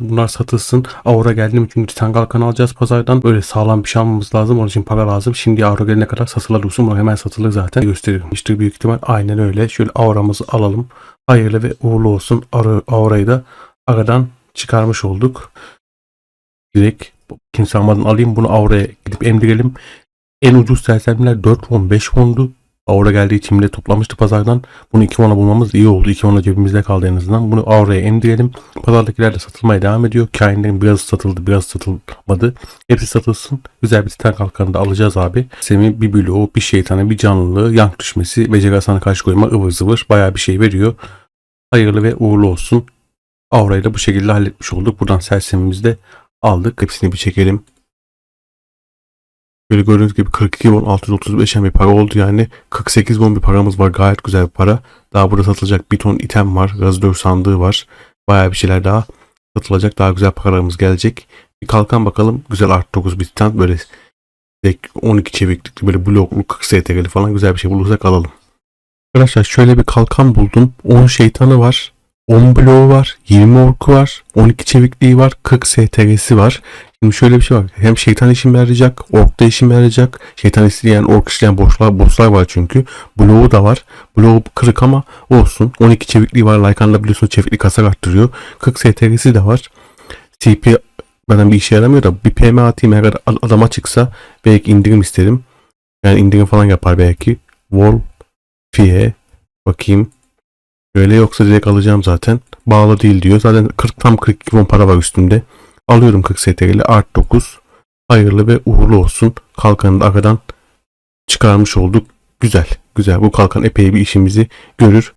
Bunlar satılsın. Aura geldi mi? Çünkü Titan Kalkan alacağız pazardan. Böyle sağlam bir şey almamız lazım. Onun için para lazım. Şimdi Aura gelene kadar satılır dursun. Bunu hemen satılır zaten. Gösteriyorum. İşte büyük ihtimal aynen öyle. Şöyle Aura'mızı alalım. Hayırlı ve uğurlu olsun. Aura, Aura'yı da aradan çıkarmış olduk. Direkt kimse almadan alayım. Bunu Aura'ya gidip emdirelim. En ucuz sersemler 4 won 5 wondu. Aura geldiği bile toplamıştı pazardan. Bunu 2 won'a bulmamız iyi oldu. 2 won'a cebimizde kaldı en azından. Bunu Aura'ya emdirelim. Pazardakiler de satılmaya devam ediyor. Kainlerin biraz satıldı biraz satılmadı. Hepsi satılsın. Güzel bir titan kalkanı da alacağız abi. Semi bir bloğu, bir şeytanı, bir canlılığı, yank düşmesi Cegasan'a karşı koyma ıvır zıvır bayağı bir şey veriyor. Hayırlı ve uğurlu olsun. Aura'yı da bu şekilde halletmiş olduk. Buradan sersemimizi de aldık. Hepsini bir çekelim. Böyle gördüğünüz gibi 42 won 635 bir para oldu yani. 48 won bir paramız var. Gayet güzel bir para. Daha burada satılacak bir ton item var. Gazadör sandığı var. Bayağı bir şeyler daha satılacak. Daha güzel paralarımız gelecek. Bir kalkan bakalım. Güzel art 9 bir stand böyle direkt 12 çeviklikli böyle bloklu 40 STR'li falan güzel bir şey bulursak alalım. Arkadaşlar şöyle bir kalkan buldum. 10 şeytanı var. 10 bloğu var. 20 orku var. 12 çevikliği var. 40 STR'si var. Şimdi şöyle bir şey var. Hem şeytan işime yarayacak. Ork da işime yarayacak. Şeytan isteyen, ork isteyen boşlar, bosslar var çünkü. Bloğu da var. Bloğu kırık ama olsun. 12 çevikliği var. Lycan'da biliyorsunuz çeviklik hasar arttırıyor. 40 STR'si de var. TP bana bir işe yaramıyor da bir PM atayım eğer ad- adama çıksa belki indirim isterim. Yani indirim falan yapar belki. Wall, Fie, bakayım. Öyle yoksa direkt alacağım zaten. Bağlı değil diyor. Zaten 40 tam 42 won para var üstümde. Alıyorum 40 STR'li art 9. Hayırlı ve uğurlu olsun. Kalkanı da aradan çıkarmış olduk. Güzel. Güzel. Bu kalkan epey bir işimizi görür.